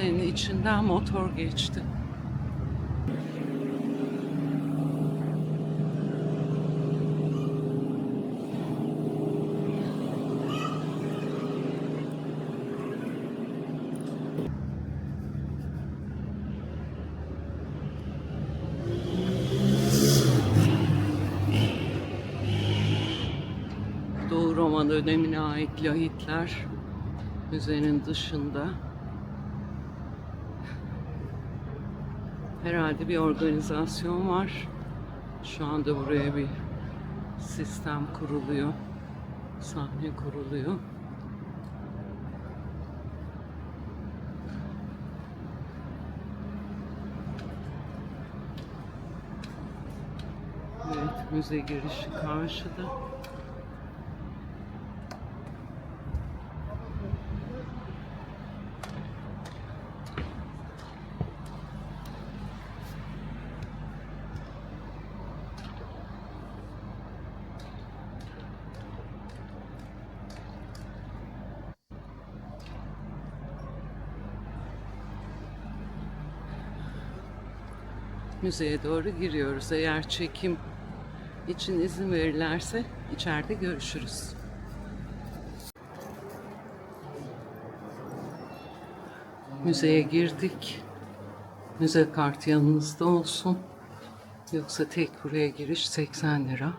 müzenin içinden motor geçti. Doğu Roma dönemine ait lahitler müzenin dışında. Herhalde bir organizasyon var. Şu anda buraya bir sistem kuruluyor. Sahne kuruluyor. Evet, müze girişi karşıda. Müzeye doğru giriyoruz. Eğer çekim için izin verirlerse içeride görüşürüz. Müzeye girdik. Müze kartı yanınızda olsun. Yoksa tek buraya giriş 80 lira.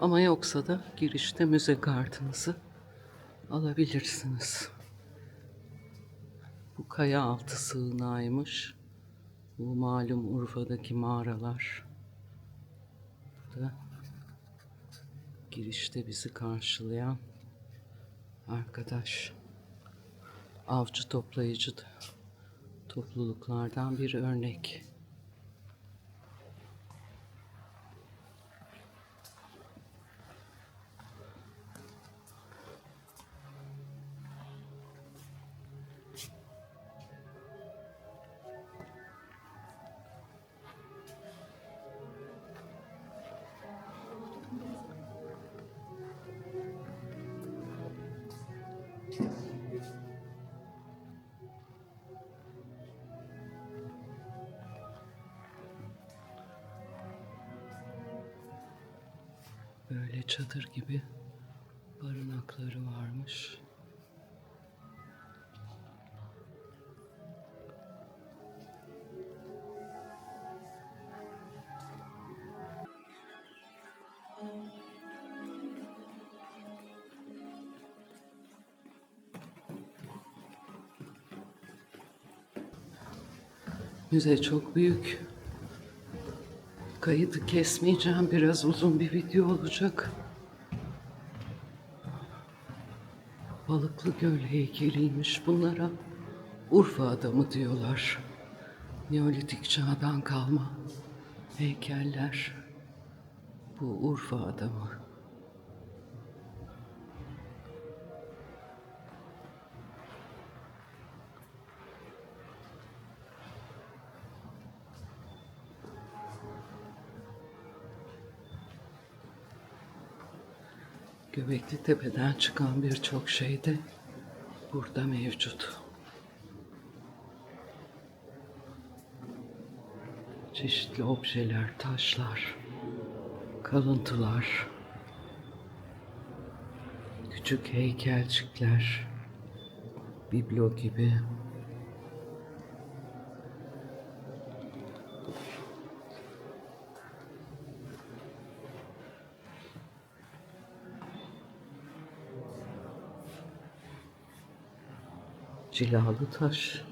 Ama yoksa da girişte müze kartınızı alabilirsiniz. Bu kaya altı sığınağıymış. Bu malum Urfa'daki mağaralar. Da girişte bizi karşılayan arkadaş. Avcı toplayıcı da topluluklardan bir örnek. Çadır gibi barınakları varmış. Müze çok büyük. Kayıtı kesmeyeceğim. Biraz uzun bir video olacak. Balıklı Göl heykeliymiş bunlara. Urfa adamı diyorlar. Neolitik çağdan kalma heykeller. Bu Urfa adamı. Göbekli Tepe'den çıkan birçok şey de burada mevcut. Çeşitli objeler, taşlar, kalıntılar, küçük heykelcikler, biblo gibi. Cilalı taş.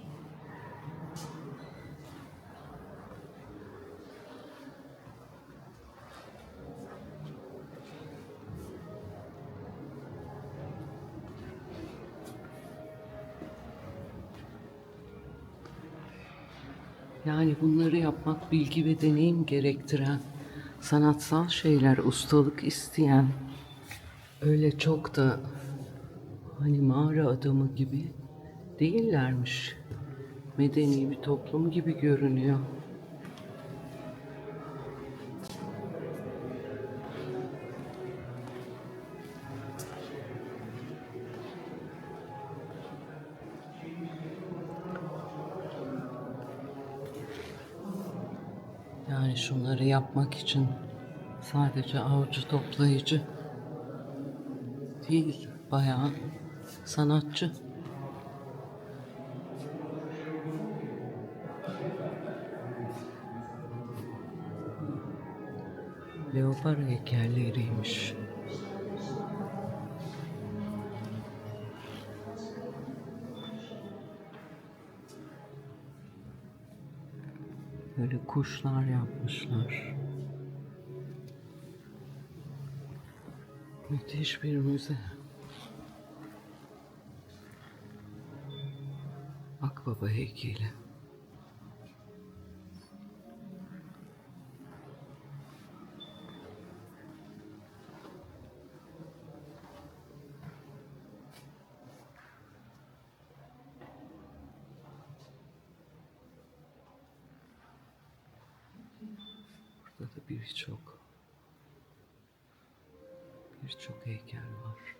Yani bunları yapmak bilgi ve deneyim gerektiren, sanatsal şeyler, ustalık isteyen, öyle çok da hani mağara adamı gibi değillermiş. Medeni bir toplum gibi görünüyor. Yani şunları yapmak için sadece avcı toplayıcı değil, bayağı sanatçı. Leopar heykelleriymiş. Böyle kuşlar yapmışlar. Müthiş bir müze. Akbaba heykeli. Birçok birçok heykel var.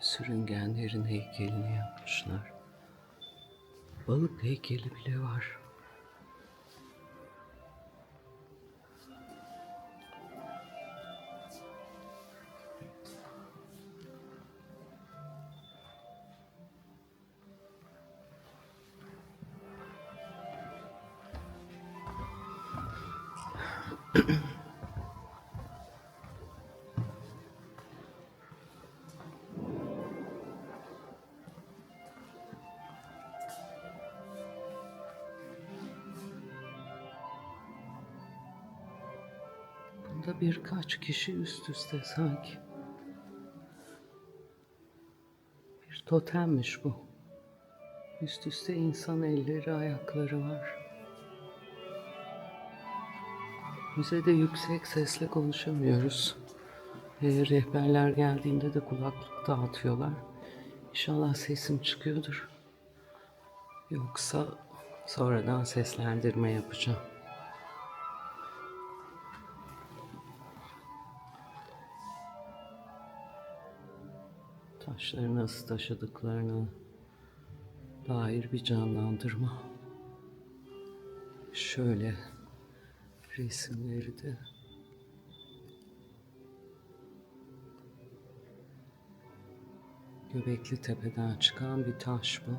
Sürüngenlerin heykelini yapmışlar. Balık heykeli bile var. Bunda birkaç kişi üst üste sanki. Bir totemmiş bu. Üst üste insan elleri, ayakları var. Müzede yüksek sesle konuşamıyoruz. Ee, rehberler geldiğinde de kulaklık dağıtıyorlar. İnşallah sesim çıkıyordur. Yoksa sonradan seslendirme yapacağım. Taşları nasıl taşıdıklarına dair bir canlandırma. Şöyle resimleri de Göbekli Tepe'den çıkan bir taş bu.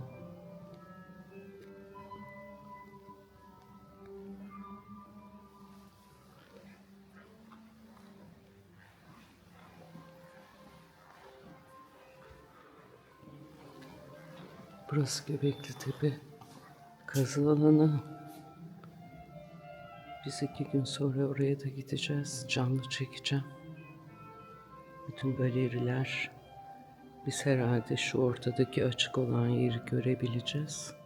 Burası Göbekli Tepe kazı alanı. Biz iki gün sonra oraya da gideceğiz. Canlı çekeceğim. Bütün galeriler. Biz herhalde şu ortadaki açık olan yeri görebileceğiz.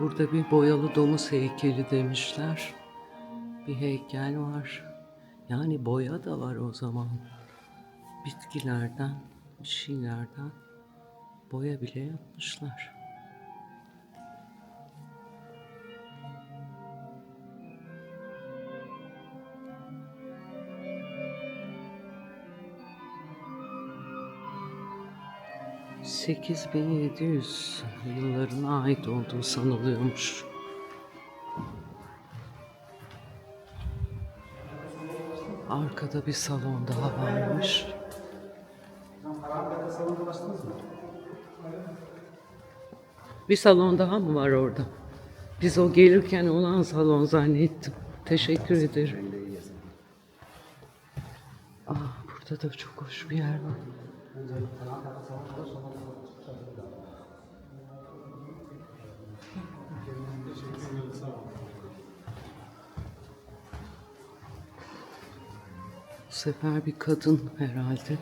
Burada bir boyalı domuz heykeli demişler. Bir heykel var. Yani boya da var o zaman. Bitkilerden, bir şeylerden boya bile yapmışlar. ...8700 yıllarına ait olduğu sanılıyormuş. Arkada bir salon daha varmış. Bir salon daha mı var orada? Biz o gelirken olan salon zannettim. Teşekkür ederim. Aa, burada da çok hoş bir yer var. Sefer bir kadın herhalde.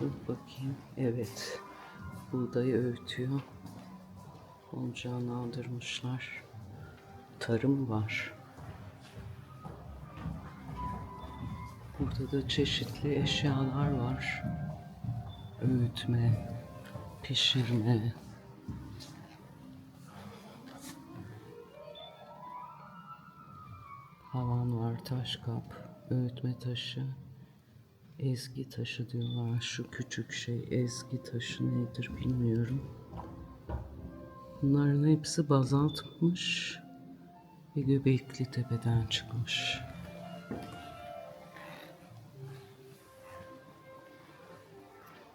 Dur bakayım. Evet. Buğdayı öğütüyor. Olacağını aldırmışlar. Tarım var. Burada da çeşitli eşyalar var. Öğütme, pişirme. Havan var, taş kap öğütme taşı, ezgi taşı diyorlar. Şu küçük şey ezgi taşı nedir bilmiyorum. Bunların hepsi bazaltmış ve Göbekli Tepe'den çıkmış.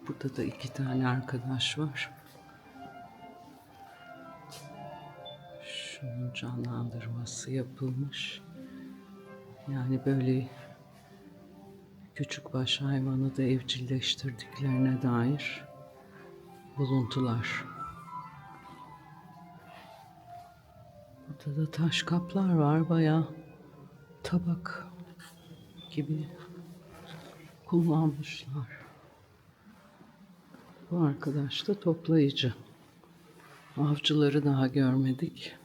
Burada da iki tane arkadaş var. Şunun canlandırması yapılmış. Yani böyle küçük baş hayvanı da evcilleştirdiklerine dair buluntular. Burada da taş kaplar var bayağı tabak gibi kullanmışlar. Bu arkadaş da toplayıcı. Avcıları daha görmedik.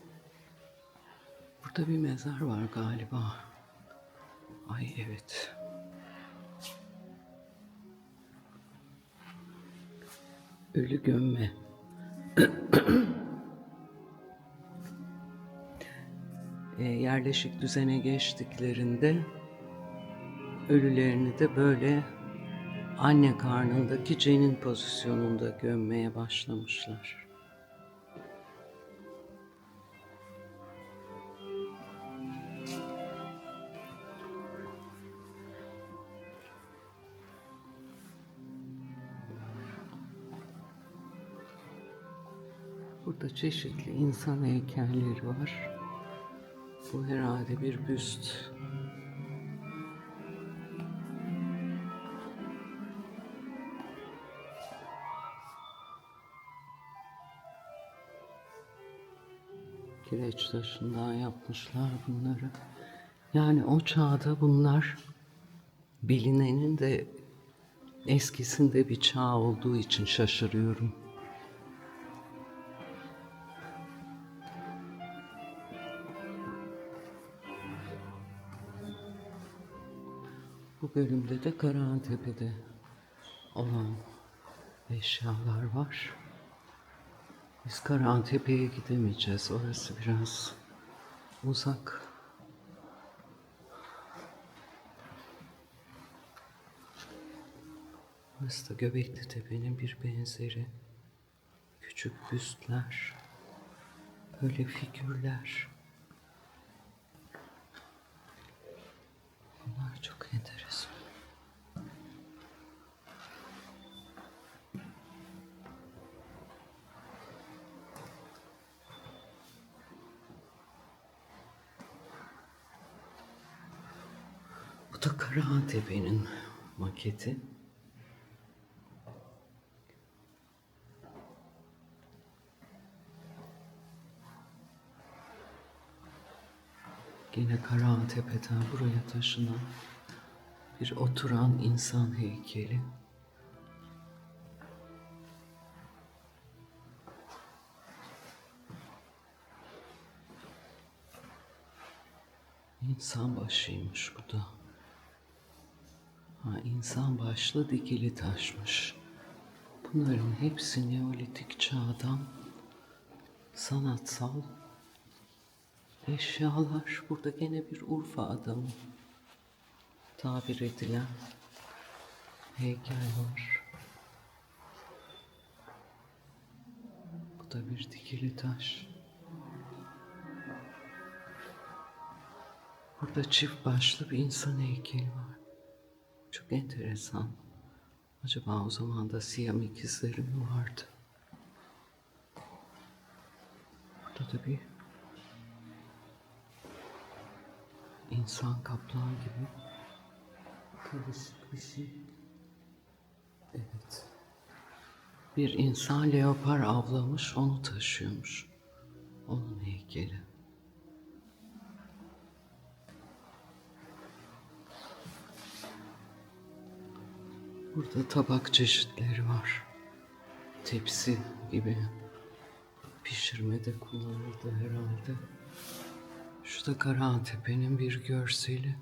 Burada bir mezar var galiba. Ay evet. Ölü gömme. E, yerleşik düzene geçtiklerinde ölülerini de böyle anne karnındaki cenin pozisyonunda gömmeye başlamışlar. Burada çeşitli insan heykelleri var. Bu herhalde bir büst. Kireç taşından yapmışlar bunları. Yani o çağda bunlar bilinenin de eskisinde bir çağ olduğu için şaşırıyorum. Bu bölümde de Karahantepe'de olan eşyalar var. Biz Karahantepe'ye gidemeyeceğiz. Orası biraz uzak. Burası da Göbekli Tepe'nin bir benzeri. Küçük büstler. Böyle figürler. Bunlar çok enteresan. Bu da maketi. Yine Karahantepe'den buraya taşınan bir oturan insan heykeli. İnsan başıymış bu da. Ha, insan başlı dikili taşmış. Bunların hepsi Neolitik çağdan sanatsal eşyalar. Burada gene bir Urfa adamı tabir edilen heykel var. Bu da bir dikili taş. Burada çift başlı bir insan heykeli var. Çok enteresan. Acaba o zaman da Siyam ikizleri mi vardı? Burada da bir insan kaplan gibi karışık bir şey. Evet. Bir insan leopar avlamış, onu taşıyormuş. Onun heykeli. Burada tabak çeşitleri var. Tepsi gibi. Pişirmede kullanıldı herhalde. Şu da Karahantepe'nin bir görseli.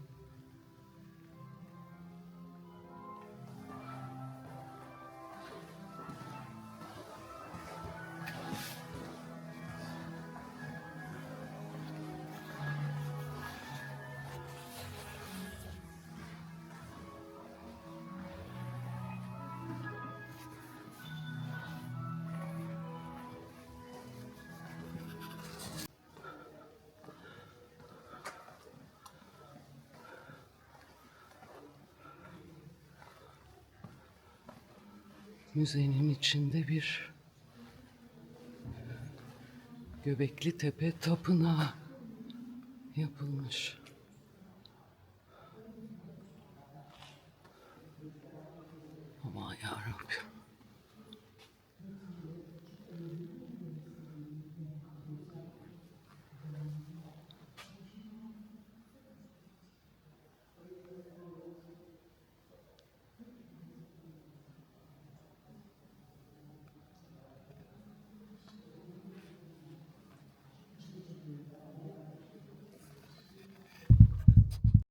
Müzenin içinde bir Göbekli Tepe Tapınağı yapılmış.